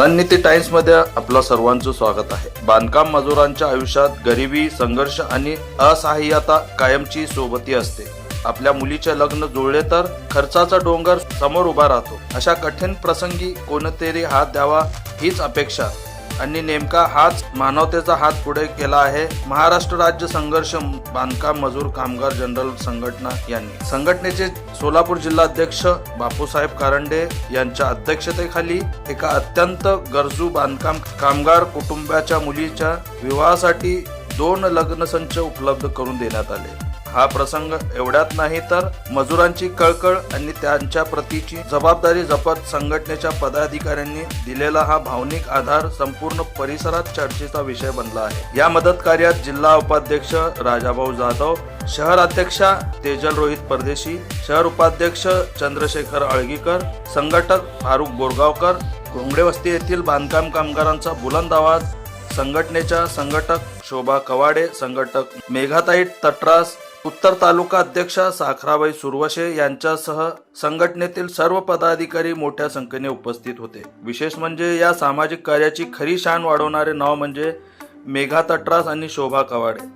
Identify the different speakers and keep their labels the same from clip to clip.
Speaker 1: रणनीती टाइम्समध्ये आपलं सर्वांचं स्वागत आहे. बांधकाम मजुरांच्या आयुष्यात गरिबी संघर्ष आणि असहाय्यता कायमची सोबती असते. आपल्या मुलीचे लग्न जुळले तर खर्चाचा डोंगर समोर उभा राहतो. अशा कठीण प्रसंगी कोणतरी हात द्यावा हीच अपेक्षा आणि नेमका हाच मानवतेचा हात पुढे केला आहे. महाराष्ट्र राज्य संघर्ष बांधकाम मजूर कामगार जनरल संघटना यांनी. संघटनेचे सोलापूर जिल्हाध्यक्ष बापूसाहेब कारंडे यांच्या अध्यक्षतेखाली एका अत्यंत गरजू बांधकाम कामगार कुटुंबाच्या मुलीच्या विवाहासाठी दोन लग्नसंच उपलब्ध करून देण्यात आले. हा प्रसंग एवढ्यात नाही तर मजुरांची कळकळ आणि त्यांच्या प्रतीची जबाबदारी जपत संघटनेच्या पदाधिकाऱ्यांनी दिलेला हा भावनिक आधार संपूर्ण परिसरात चर्चेचा विषय बनला आहे. या मदत कार्यात जिल्हा उपाध्यक्ष राजाभाऊ जाधव शहर अध्यक्षा तेजल रोहित परदेशी शहर उपाध्यक्ष चंद्रशेखर आळगीकर संघटक फारुख बोरगावकर घोंगडे वस्ती येथील बांधकाम कामगारांचा बुलंद आवाज संघटनेच्या संघटक शोभा कवाडे संघटक मेघाताई तट्रास उत्तर तालुका अध्यक्षा साखराबाई सुरवशे यांच्यासह संघटनेतील सर्व पदाधिकारी मोठ्या संख्येने उपस्थित होते. विशेष म्हणजे या सामाजिक कार्याची खरी शान वाढवणारे नाव म्हणजे मेघा तटरास आणि शोभा कवाडे.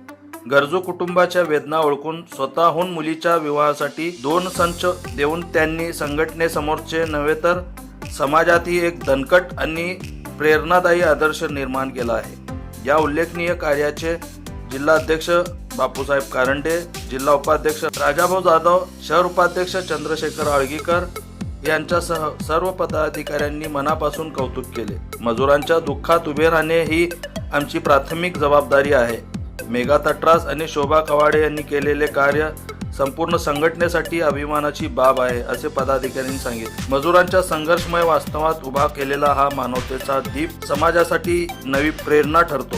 Speaker 1: गरजू कुटुंबाच्या वेदना ओळखून स्वतःहून मुलीच्या विवाहासाठी दोन संच देऊन त्यांनी संघटनेसमोरचे नव्हे तर समाजातही एक दणकट आणि प्रेरणादायी आदर्श निर्माण केला आहे. या उल्लेखनीय कार्याचे जिल्हाध्यक्ष बापूसाहेब कारंडे जिल्हा उपाध्यक्ष राजाभाऊ जाधव शहर उपाध्यक्ष चंद्रशेखर आळगीकर यांच्यासह सर्व पदाधिकाऱ्यांनी मनापासून कौतुक केले. मजुरांच्या दुःखात उभे राहणे ही आमची प्राथमिक जबाबदारी आहे. मेघा तट्रास आणि शोभा कवाडे यांनी केलेले कार्य संपूर्ण संघटनेसाठी अभिमानाची बाब आहे असे पदाधिकाऱ्यांनी सांगितले. मजुरांच्या संघर्षमय वास्तवात उभा केलेला हा मानवतेचा दीप समाजासाठी नवी प्रेरणा ठरतो.